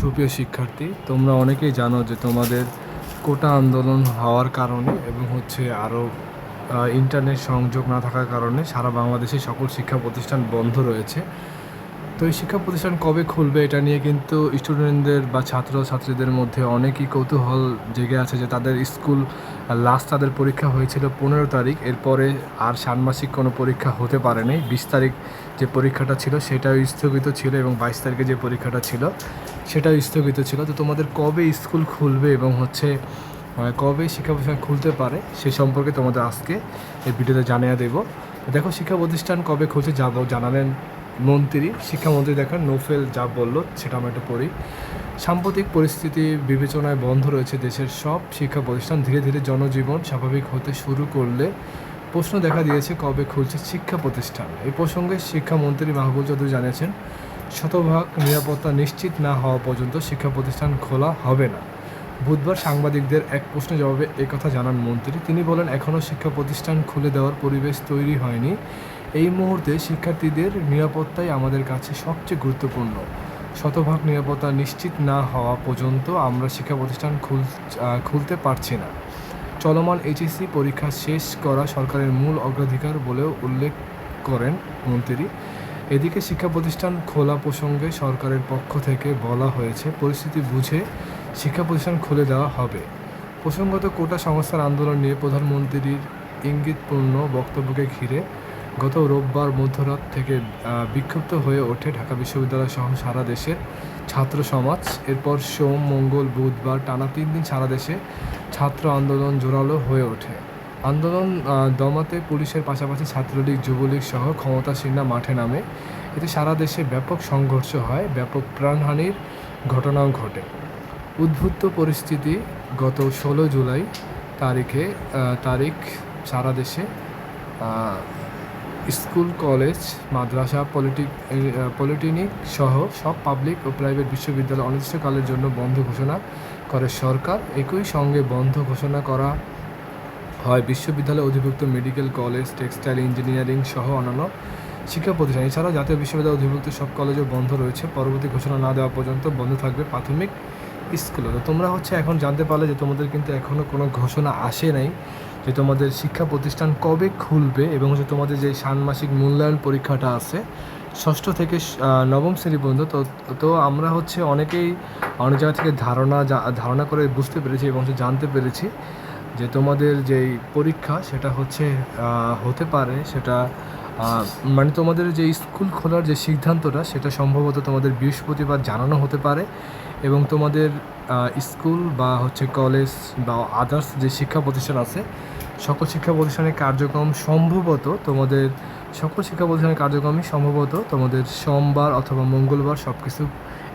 সুপ্রিয় শিক্ষার্থী, তোমরা অনেকেই জানো যে তোমাদের কোটা আন্দোলন হওয়ার কারণে এবং হচ্ছে আরও ইন্টারনেট সংযোগ না থাকার কারণে সারা বাংলাদেশে সকল শিক্ষা প্রতিষ্ঠান বন্ধ রয়েছে। তো এই শিক্ষা প্রতিষ্ঠান কবে খুলবে এটা নিয়ে কিন্তু স্টুডেন্টদের বা ছাত্র ছাত্রীদের মধ্যে অনেকই কৌতূহল জেগে আছে যে তাদের স্কুল লাস্ট তাদের পরীক্ষা হয়েছিল পনেরো তারিখ, এরপরে আর ষান্মাসিক কোনো পরীক্ষা হতে পারেনি বিশ তারিখ যে পরীক্ষাটা ছিল সেটাও স্থগিত ছিল এবং বাইশ তারিখে যে পরীক্ষাটা ছিল সেটাও স্থগিত ছিল তো তোমাদের কবে স্কুল খুলবে এবং হচ্ছে কবে শিক্ষা প্রতিষ্ঠান খুলতে পারে সে সম্পর্কে তোমাদের আজকে এই ভিডিওতে জানিয়ে দেব। দেখো, শিক্ষা প্রতিষ্ঠান কবে খুলতে যাব জানালেন মন্ত্রী। শিক্ষামন্ত্রী দেখেন, নোফেল যা বলল সেটা আমরা একটু পড়ি। সাম্প্রতিক পরিস্থিতি বিবেচনায় বন্ধ রয়েছে দেশের সব শিক্ষা প্রতিষ্ঠান। ধীরে ধীরে জনজীবন স্বাভাবিক হতে শুরু করলে প্রশ্ন দেখা দিয়েছে কবে খুলছে শিক্ষা প্রতিষ্ঠান। এই প্রসঙ্গে শিক্ষামন্ত্রী মাহবুব চৌধুরী জানিয়েছেন শতভাগ নিরাপত্তা নিশ্চিত না হওয়া পর্যন্ত শিক্ষা প্রতিষ্ঠান খোলা হবে না। বুধবার সাংবাদিকদের এক প্রশ্নের জবাবে একথা জানান মন্ত্রী। তিনি বলেন এখনও শিক্ষা প্রতিষ্ঠান খুলে দেওয়ার পরিবেশ তৈরি হয়নি। এই মুহূর্তে শিক্ষার্থীদের নিরাপত্তাই আমাদের কাছে সবচেয়ে গুরুত্বপূর্ণ। শতভাগ নিরাপত্তা নিশ্চিত না হওয়া পর্যন্ত আমরা শিক্ষা প্রতিষ্ঠান খুল খুলতে পারছি না। চলমান এইচএসসি পরীক্ষা শেষ করা সরকারের মূল অগ্রাধিকার বলেও উল্লেখ করেন মন্ত্রী। এদিকে শিক্ষা প্রতিষ্ঠান খোলা প্রসঙ্গে সরকারের পক্ষ থেকে বলা হয়েছে, পরিস্থিতি বুঝে শিক্ষা প্রতিষ্ঠান খুলে দেওয়া হবে। প্রসঙ্গত কোটা সংস্থার আন্দোলন নিয়ে প্রধানমন্ত্রীর ইঙ্গিতপূর্ণ বক্তব্যকে ঘিরে গত রোববার মধ্যরাত থেকে বিক্ষুব্ধ হয়ে ওঠে ঢাকা বিশ্ববিদ্যালয় সহ সারা দেশের ছাত্র সমাজ। এরপর সোম, মঙ্গল, বুধবার টানা তিন দিন সারা দেশে ছাত্র আন্দোলন জোরালো হয়ে ওঠে। আন্দোলন দমাতে পুলিশের পাশাপাশি ছাত্রলীগ, যুবলীগ সহ ক্ষমতাসীনরা মাঠে নামে। এতে সারা দেশে ব্যাপক সংঘর্ষ হয়, ব্যাপক প্রাণহানির ঘটনাও ঘটে। উদ্ভুত পরিস্থিতি গত ষোলো জুলাই তারিখে তারিখ সারা দেশে স্কুল, কলেজ, মাদ্রাসা পলিটিক পলিটেকনিক সহ সব পাবলিক ও প্রাইভেট বিশ্ববিদ্যালয় অনির্দিষ্টকালের জন্য বন্ধ ঘোষণা করে সরকার। একই সঙ্গে বন্ধ ঘোষণা করা হয় বিশ্ববিদ্যালয় অধিভুক্ত মেডিকেল কলেজ, টেক্সটাইল ইঞ্জিনিয়ারিং সহ অন্যান্য শিক্ষা প্রতিষ্ঠান। এছাড়াও জাতীয় বিশ্ববিদ্যালয় অধিভুক্ত সব কলেজও বন্ধ রয়েছে। পরবর্তী ঘোষণা না দেওয়া পর্যন্ত বন্ধ থাকবে প্রাথমিক স্কুলও। তো তোমরা হচ্ছে এখন জানতে পারলে যে তোমাদের কিন্তু এখনও কোনো ঘোষণা আসে নাই যে তোমাদের শিক্ষা প্রতিষ্ঠান কবে খুলবে এবং হচ্ছে তোমাদের যে ষান্মাসিক মূল্যায়ন পরীক্ষাটা আছে, ষষ্ঠ থেকে নবম শ্রেণি পর্যন্ত তো তো আমরা হচ্ছে অনেকেই অনেক জায়গা থেকে ধারণা ধারণা করে বুঝতে পেরেছি এবং জানতে পেরেছি। যে তোমাদের যেই পরীক্ষা, সেটা হচ্ছে হতে পারে, সেটা মানে তোমাদের যে স্কুল খোলার যে সিদ্ধান্তটা, সেটা সম্ভবত তোমাদের বৃহস্পতিবার জানানো হতে পারে এবং তোমাদের স্কুল বা হচ্ছে কলেজ বা আদার্স যে শিক্ষা প্রতিষ্ঠান আছে সকল শিক্ষা প্রতিষ্ঠানের কার্যক্রম সম্ভবত তোমাদের, সকল শিক্ষা প্রতিষ্ঠানের কার্যক্রমই সম্ভবত তোমাদের সোমবার অথবা মঙ্গলবার সব কিছু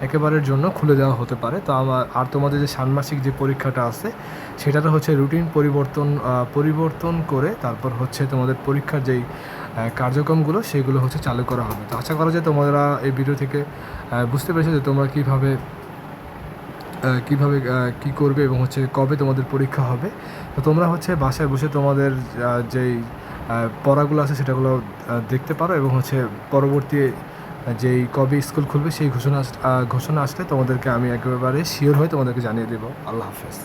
একেবারের জন্য খুলে দেওয়া হতে পারে। তো আমার, আর তোমাদের যে ষান্মাসিক যে পরীক্ষাটা আছে, সেটাতে হচ্ছে রুটিন পরিবর্তন পরিবর্তন করে তারপর হচ্ছে তোমাদের পরীক্ষার যেই কার্যক্রমগুলো, সেগুলো হচ্ছে চালু করা হবে। তো আশা করা যায় তোমরা এই ভিডিও থেকে বুঝতে পেরেছ যে তোমরা কীভাবে কীভাবে কি করবে এবং হচ্ছে কবে তোমাদের পরীক্ষা হবে। তো তোমরা হচ্ছে বাসায় বসে তোমাদের যেই পড়াগুলো আছে সেটাগুলো দেখতে পারো এবং হচ্ছে পরবর্তী যেই কবে স্কুল খুলবে সেই ঘোষণা ঘোষণা আসলে তোমাদেরকে আমি একেবারে শিওর হয়ে তোমাদেরকে জানিয়ে দেবো। আল্লাহ হাফেজ।